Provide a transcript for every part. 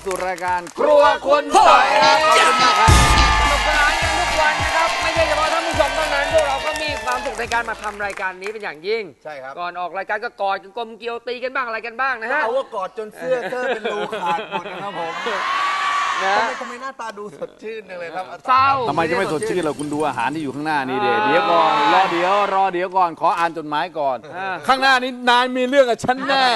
บสู่รายการครัวคุณต่อยครับขอบคุณมากครับสนุกสนานกันทุกวันนะครับ ไม่ใช่เฉพาะท่านผู้ชมเท่านั้นพวกเราก็มีความสุขในการมาทำรายการนี้เป็นอย่างยิ่งใช่ครับ ก่อนออกรายการก็กอดกันกลมเกลียวตีกันบ้างอะไรกันบ้างนะฮะ เอาว่ากอดจนเสื้อเธอเป็นรูขาดหมดนะครับผมนะ ทำไมทำไมหน้าตาดูสดชื่นจังเลยครับเศร้าทำไมจะไม่สดชื่นเราคุณดูอาหารที่อยู่ข้างหน้านี่เดี๋ยวเดี๋ยวก่อนรอเดี๋ยวรอเดี๋ยวก่อนขออ่านจดหมายก่อน อ่า ข้างหน้านี้นายมีเรื่องกับฉันแน่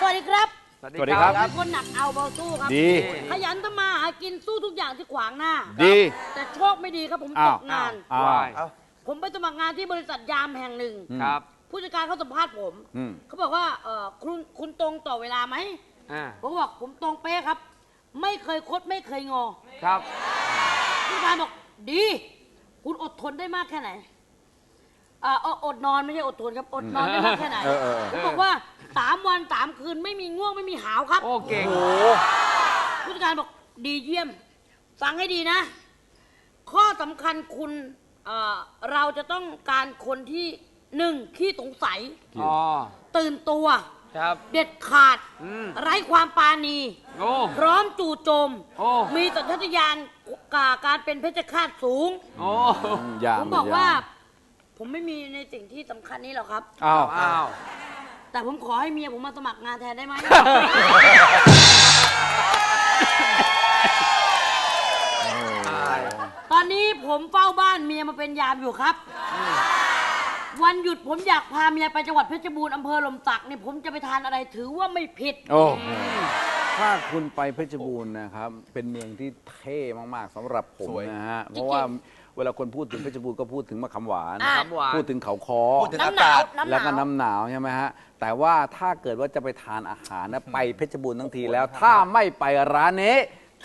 สวัสดีครับ สวัสดีครับ เป็นคนหนักเอาเบาสู้ครับ ดี ขยันทำมาหากินสู้ทุกอย่างที่ขวางหน้า ดี แต่โชคไม่ดีครับผมอ้าตวกงาน อ้าววายเอาผมไปสมัครงานที่บริษัทยามแห่งหนึ่ง ครับ ผู้จัดการเขาสัมภาษณ์ผม อืม เขาบอกว่าเออคุณคุณตรงต่อเวลาไหม อ่า ผมก็บอกผมตรงเป๊ะครับ ไม่เคยคดไม่เคยงอ ครับ ผู้จัดการบอกดี คุณอดทนได้มากแค่ไหนอ่าเอ่ออดนอนไม่ใช่อดทนครับ อดนอนได้มากแค่ไหนเออเออเออ ผมบอกว่า สามวันสามคืนไม่มีง่วงไม่มีหาวครับ โอ้เก่ง ผู้จัดการบอกดีเยี่ยม ฟังให้ดีนะ ข้อสำคัญคุณเอ่อเราจะต้องการคนที่หนึ่งขี้สงสัย อ๋อ ตื่นตัว ครับ เด็ดขาด อืม ไร้ความปราณี โอ้ พร้อมจู่โจม โอ้ มีสัญชาตญาณกาการเป็นเพชฌฆาตสูง โอ้ยามผมบอกว่า ผมไม่มีในสิ่งที่สำคัญนี้หรอกครับ อ้าว อ้าว แต่ผมขอให้เมียผมมาสมัครงานแทนได้ไหมตายตอนนี้ผมเฝ้าบ้านเมียมาเป็นยามอยู่ครับ วันหยุดผมอยากพาเมียไปจังหวัดเพชรบูรณ์อำเภอลมสักเนี่ยผมจะไปทานอะไรถือว่าไม่ผิด โอ้โหถ้าคุณไปเพชรบูรณ์นะครับ เป็นเมืองที่เท่มาก ๆสำหรับผมสวย นะฮะ เพราะว่าเวลาคนพูดถึงเพชรบูรณ์ก็พูดถึงมะขามหวานอะคำหวานพูดถึงเขาคอพูดถึงน้ำอาหนากาวศน้ำหแล้วนาก็วน้ำหนาวใช่ไหมฮะแต่ว่าถ้าเกิดว่าจะไปทานอาหารนะไปเพชรบูรณ์ทั้งทีแล้ว ถ้าไม่ไปร้านนี้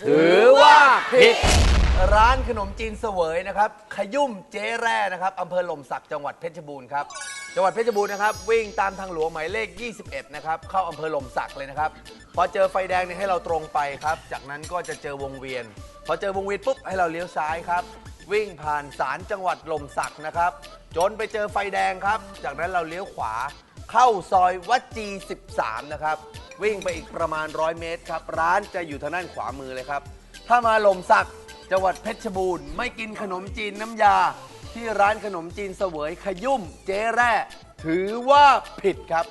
ถือว่าผิด ร้านขนมจีนเสวยนะครับ ขยุ่มเจ๊แร่นะครับอำเภอหล่มสักจังหวัดเพชรบูรณ์ครับ จังหวัดเพชรบูรณ์นะครับ วิ่งตามทางหลวงหมายเลข 21 นะครับ เข้าอำเภอหล่มสักเลยนะครับ พอเจอไฟแดงเนี่ยให้เราตรงไปครับ จากนั้นก็จะเจอวงเวียน พอเจอวงเวียนปุ๊บให้เราเลี้ยวซ้ายครับ วิ่งผ่านศาลจังหวัดลมสักนะครับ จนไปเจอไฟแดงครับ จากนั้นเราเลี้ยวขวาเข้าซอยวัดจี 13 นะครับ วิ่งไปอีกประมาณ 100 เมตรครับ ร้านจะอยู่ทางด้านขวามือเลยครับ ถ้ามาลมสักจังหวัดเพชรบูรณ์ไม่กินขนมจีนน้ำยา ที่ร้านขนมจีนเสวยขยุ่มเจ๊แร่ถือว่าผิดครับ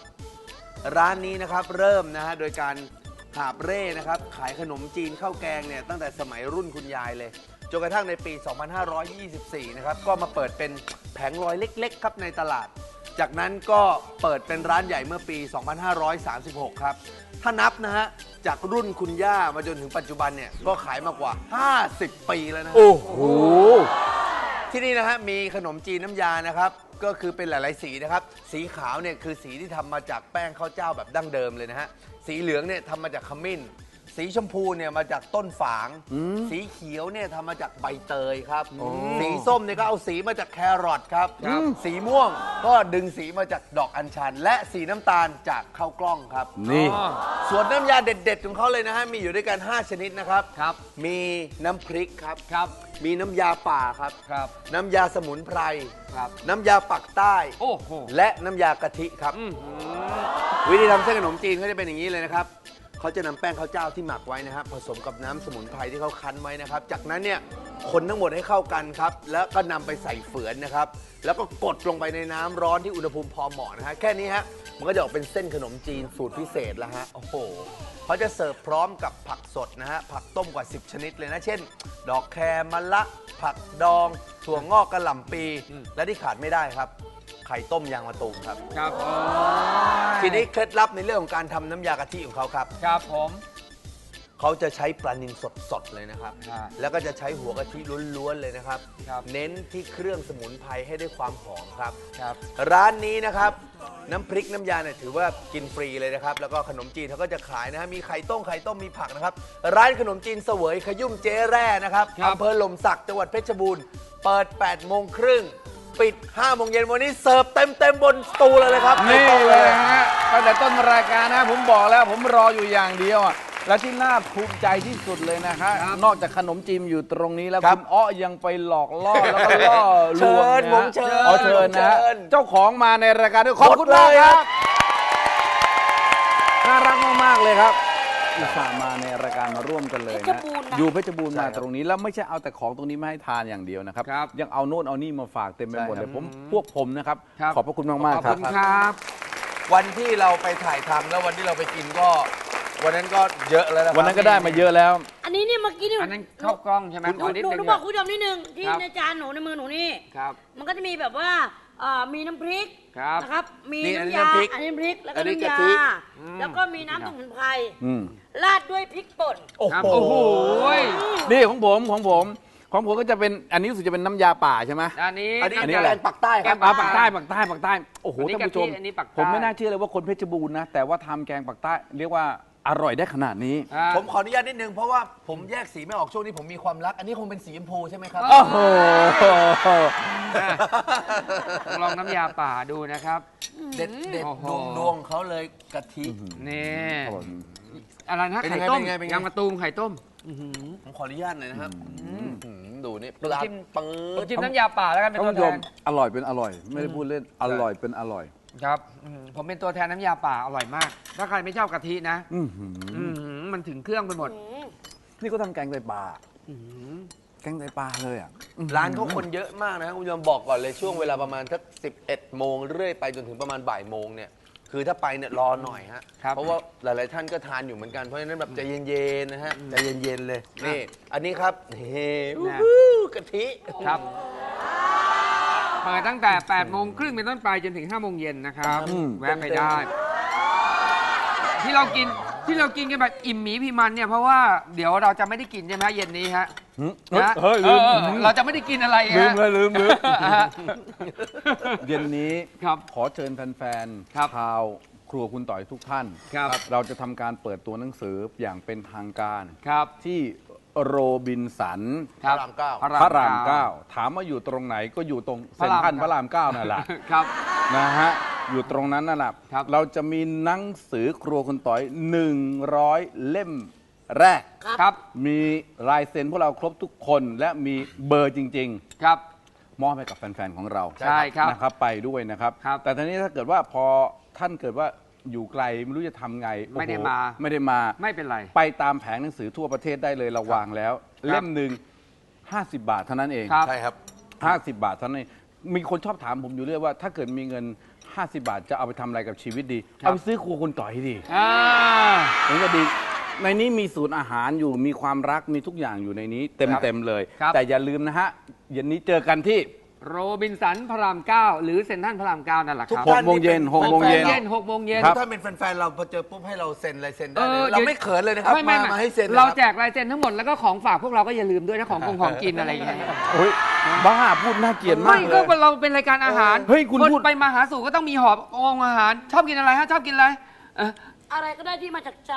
ร้านนี้นะครับเริ่มนะฮะโดยการหาบเร่นะครับ ขายขนมจีนข้าวแกงเนี่ยตั้งแต่สมัยรุ่นคุณยายเลย จนกระทั่งในปี 2524 นะครับ ก็มาเปิดเป็นแผงลอยเล็ก ๆ ครับในตลาด จากนั้นก็เปิดเป็นร้านใหญ่เมื่อปี 2536 ครับ ถ้านับนะฮะ จากรุ่นคุณย่ามาจนถึงปัจจุบันเนี่ย ก็ขายมากว่า 50 ปีแล้วนะ โอ้โห ที่นี่นะฮะมีขนมจีนน้ำยานะครับ ก็คือเป็นหลาย ๆ สีนะครับ สีขาวเนี่ยคือสีที่ทำมาจากแป้งข้าวเจ้าแบบดั้งเดิมเลยนะฮะ สีเหลืองเนี่ยทำมาจากขมิ้น สีชมพูเนี่ยมาจากต้นฝาง สีเขียวเนี่ยทำมาจากใบเตยครับ สีส้มเนี่ยก็เอาสีมาจากแครอทครับ สีม่วงก็ดึงสีมาจากดอกอัญชัน และสีน้ำตาลจากข้าวกล้องครับ นี่อ๋อส่วนน้ำยาเด็ด ๆ ของเขาเลยนะฮะ มีอยู่ด้วยกัน 5 ชนิดนะครับ ครับ มีน้ำพริกครับ ครับ มีน้ำยาป่าครับ ครับ น้ำยาสมุนไพร ครับ น้ำยาปักใต้ โอ้โห และน้ำยากะทิครับอื้อหือวิธีทำเส้นขนมจีนเขาจะเป็นอย่างนี้เลยนะครับ เขาจะนำแป้งข้าวเจ้าที่หมักไว้นะครับ ผสมกับน้ำสมุนไพรที่เขาคั้นไว้นะครับ จากนั้นเนี่ยคนทั้งหมดให้เข้ากันครับ แล้วก็นำไปใส่เฝือนนะครับ แล้วก็กดลงไปในน้ำร้อนที่อุณหภูมิพอเหมาะนะฮะแค่นี้ฮะมันก็จะออกเป็นเส้นขนมจีนสูตรพิเศษแล้วฮะโอ้โหเขาจะเสิร์ฟพร้อมกับผักสดนะฮะผักต้มกว่า 10 ชนิดเลยนะ เช่น ดอกแครมะละ ผักดอง ถั่วงอกกระหล่ำปี และที่ขาดไม่ได้ครับ ไข่ต้มยางมะตูมครับ ครับ ทีนี้เคล็ดลับในเรื่องของการทำน้ำยากะทิของเขาครับ ครับผม เขาจะใช้ปลานิลสดๆเลยนะครับอ่าแล้วก็จะใช้หัวกะทิล้วนๆเลยนะครับ ครับ เน้นที่เครื่องสมุนไพรให้ได้ความหอมครับ ครับ ร้านนี้นะครับ น้ำพริกน้ำยาเนี่ยถือว่ากินฟรีเลยนะครับ แล้วก็ขนมจีนเขาก็จะขายนะฮะมีไข่ต้มไข่ต้มมีผักนะครับ ร้านขนมจีนเสวยขยุ่มเจ๊แร่นะครับครับ อำเภอหล่มสักจังหวัดเพชรบูรณ์เปิด8โมงครึ่ง ปิด5โมงเย็นวันนี้เสิร์ฟเต็มเต็มๆบนสตูเลยเลยครับนี่ไม่ต้องเลยฮะตั้งแต่ต้นรายการนะผมบอกแล้วผมรออยู่อย่างเดียวอะและที่น่าภูมิใจที่สุดเลยนะคะนอกจากขนมจีนอยู่ตรงนี้แล้วคุณอ้อยังไปหลอกล่อแล้วก็ล่อลเชิวงญนะผมเชิญอ๋อเชิญนะฮะเชิญเจ้าของมาในรายการด้วยขอบคุณมากครับน่ารักมากๆเลยครับ อุตส่าห์มาในรายการมาร่วมกันเลยเพชรนะบูรณ์นะ อยู่เพชรบูรณ์ใช่มาครับตรงนี้แล้วไม่ใช่เอาแต่ของตรงนี้มาให้ทานอย่างเดียวนะครับ ครับยังเอาโน่นเอานี่มาฝากเต็มไปหมดใช่เลครัยบผมพวกผมนะครับ ครับ ขอบพระคุณมากขอบๆครับคุณครับ วันที่เราไปถ่ายทำแล้ววันที่เราไปกินก็ วันนั้นก็เยอะแล้วนะครับ วันนั้นก็ได้มาเยอะแล้ว อันนี้เนี่ยเมื่อกี้นี่อันนั้นเข้ากล้องใช่ไหมหขนูอนิดหนูนึงหนูบอกคุณผู้ชมนิดนึงที่ครับ ในจานหนูในมือหนูนี่ ครับ มันก็จะมีแบบว่า เอ่อมีน้ำพริกครับนะครับ มีนี่อันนี้น้ำยาน้ำพริกอันนี้น้ำพริกแล้วอัก็นนี้น้ำยากะทิแล้วก็มีน้ำสมุนไพรอืม ราดด้วยพริกป่น โอ้ครับโหโอ้โหนี่ของผมของผมของผมก็จะเป็นอันนี้รู้สึกจะเป็นน้ำยาป่าใช่ไหม อันนี้อันนี้อันนี้แกอะไรงปักใต้คแกรับ ง อ่าปากใต้ปากใต้ปากใต้โอ้โหอันนี้ท่านผู้ชมกะทิอันนี้ปากใต้ ผมไม่น่าเชื่อเลยว่าคนเพชรบูรณ์นะแต่ว่าทำแกงปากใต้เรียกว่า อร่อยได้ขนาดนี้อ่าผมขออนุญาตนิดนึง เพราะว่าผมแยกสีไม่ออกช่วงนี้ผมมีความรัก อันนี้คงเป็นสีชมพูใช่ไหมครับ โอ้โหลองน้ำยาป่าดูนะครับ เด็ดเด็ดโอ้โห ดวงดวงเขาเลยกะทิ นี่อะไรนะเป็นไข่ยังไงต้มเป็นยังไงเป็นยังไงยางมะตูมไข่ต้มผมขออนุญาตหน่อยนะครับอืมดูนี่ปผมลาจิ้มปืผมดจิ้มน้ำยาป่าแล้วกันเป็นท่านตัวผู้แทชมน อร่อยเป็นอร่อย ไม่ได้พูดเล่นอร่อยเป็นอร่อย ครับอืมผมเป็นตัวแทนน้ำยาป่าอร่อยมาก ถ้าใครไม่ชอบกะทินะอื้อหืออืมมันถึงเครื่องไปหมดนี่ก็ทำแกงไตปลาแกงไตปลาเลยอะร้านเขาคนเยอะมากนะครับคุณผู้ชมบอกก่อนเลยช่วงเวลาประมาณสัก11 โมงเรื่อยไปจนถึงประมาณบ่ายโมงเนี่ยคือถ้าไปเนี่ยรอหน่อยฮะครับเพราะว่าหลาย ๆ ท่านก็ทานอยู่เหมือนกันเพราะฉะนั้นแบบใจเย็นๆนะฮะใจเย็นๆเลยนี่อันนี้ครับเฮ้วู้ฮู้กะทิครับ เปิดตั้งแต่8โมงครึ่งเป็นต้นไปจนถึง5โมงเย็นนะครับอืมแวะไปได้ ที่เรากินที่เรากินกันแบบอิ่มหมีพีมันเนี่ยเพราะว่าเดี๋ยวเราจะไม่ได้กินใช่ไหมเย็นนี้ฮะหืมนะเฮ้ยลืมเออเออเราจะไม่ได้กินอะไรลืฮะมเลยลืมลืมฮะเย็นนี้ครับขอเชิญแฟนครับๆชาวครัวคุณต่อยทุกท่าน ครับ เราจะทำการเปิดตัวหนังสืออย่างเป็นทางการ ครับ ที่ โรบินสันครับพระรามเก้า พระรามเก้าถามว่าอยู่ตรงไหนก็อยู่ตรงเซ็นทรัลพพระรารระามมเก้านั่นแหละ ครับ นะฮะ อยู่ตรงนั้นนั่นแหละครับ เราจะมีหนังสือครัวคุณต่อย 100 เล่มแรก ครับ มีลายเซ็นพวกเราครบทุกคนและมีเบอร์จริง ครับ ๆ มอบให้กับแฟน ๆ ของเราใช่ครับนะครับไปด้วยนะครับ ครับแต่ทีนี้ถ้าเกิดว่าพอท่านเกิดว่า อยู่ไกลไม่รู้จะทำไงโอ้โหไม่ได้มา ไม่ได้มา ไม่เป็นไร ไปตามแผงหนังสือทั่วประเทศได้เลยเราวางแล้ว เล่มหนึ่ง50 บาทเท่านั้นเอง ครับ ใช่ครับ 50 บาทเท่านั้นเองมีคนชอบถามผมอยู่เรื่อยว่า ถ้าเกิดมีเงิน 50 บาทจะเอาไปทำอะไรกับชีวิตดีครับเอาไปซื้อครัวคุณต่อยดีอ่าผมก็ดี ในนี้มีสูตรอาหารอยู่มีความรักมีทุกอย่างอยู่ในนี้ เต็มเต็มๆเลย ครับ แต่อย่าลืมนะฮะเย็นนี้เจอกันที่ โรบินสันพระรามเก้าหรือเซ็นทรัลพระรามเก้านั่นแหละครับ ทุก6โมงเย็น6โมงเย็นเย็นหกโมงเย็นครับถ้าเป็นแฟนๆเราพอเจอปุ๊บให้เราเซ็นลายเซ็นได้เอเลอยเราไม่เขินเลยนะครับไม่ไม่มาไม่มาให้เซ็นเรานะคบแจกลายเซ็นทั้งหมดแล้วก็ของฝากพวกเราก็อย่าลืมด้วยนะของกงของกินอะไรอย่างเงี้ยโอ้ยบ้าพูดน่าเกลียดมากไม่เลก็ย เราเป็นรายการอาหารเฮ้ยคุณนพูด ไปมาหาสู่ก็ต้องมีหอบองอาหาร ชอบกินอะไรฮะชอบกินอะไรเออ อะไรก็ได้ที่มาจากใจ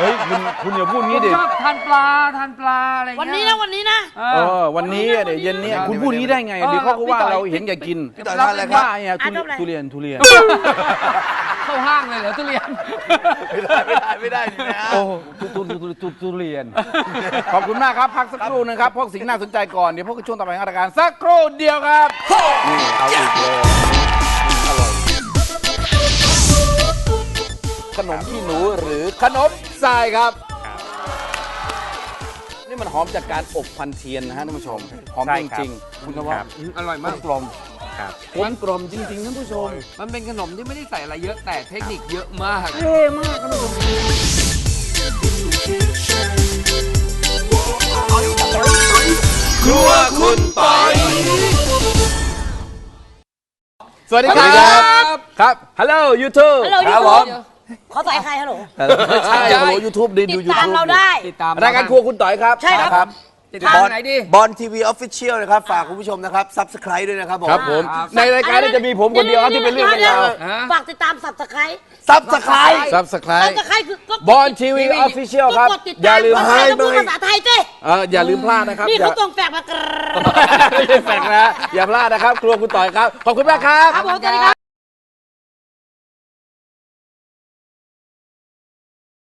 เฮ้ยคุณคุณอย่าพูดผงี้มดิชอบทานปลาทานปลาอะไรอย่างวันเงี้ยนี้นะวันนี้นะ เอเออ อ วันนี้อะเดี๋ยวเย็นเนี้ครับคุณพูดงี้ได้ไงเออเดี๋ยวเขาก็ว่าพี่ต่อย เราเห็นแก่กินพี่ต่อยทานอะไรครับ บ้าไงทุอะเรียนทำอะไรทุเรียนทุเรียน เข้าห้างเลยเหรอทุเรียน ไม่ได้ไม่ได้ไม่ได้นี่นะ โอ้ทุทุทุทุทุทุเรียน ขอบคุณมากครับ พักสักครู่หนึงครับ พวกสิ่งน่าสนใจก่อน เดี๋ยวพวกบช่วงต่อไปของรายการสักครู่เดียวครับ นี่เอาอีกเลย ขนมขี้หนูหรือขนมทรายครับ นี่มันหอมจากการอบพันเทียนนะฮะท่านผู้ชม หอมใช่จครับริงๆคุณว่าอืมอร่อยกลมากมกลมครับ กลมกลมจริงๆท่านผู้ชม มันเป็นขนมที่ไม่ได้ใส่อะไรเยอะแต่เทคนิคเยอะมาก เท่มากท่านผู้ชมครัวคุณปอยสวัสดีครับครับ ฮัลโหลยูทูบฮัลโหลครับ YouTube ผม เขาใส่ใครฮัลโหลไม่ใช่ฮัลโหลยูทูบดีติดูดยูตามทูบเราได้ ติดตามรายการครัวคุณต่อยครับใช่ครับ ติดตามไหนดี บอลทีวีออฟฟิเชียลนะครับ ฝากคุณผู้ชมนะครับซับสไคร b e ด้วยนะครับผมครับผม ครับ ในรายการนี้จะมีผมคนเดียวครับที่เป็นเรื่องเป็นราวฮะ ฝากติดตามสับสไครซับสไคร b e ซับสไครสับต์สไครคือก็บอลทีวีออฟฟิเชียลครับ ก็กดติดอตาย่ามลืมภาษาให้ต้องพูดหน่อยภาษาไทยสิเอออย่าลืมพลาดนะครับนี่อย่าเขาส่งแฝกมากรไม่ใช่แฟกนะ อย่าพลาดนะครับ ครัวคุณต่อยครับ ขอบคุณมากครับ ครับผมสวัสดีครับ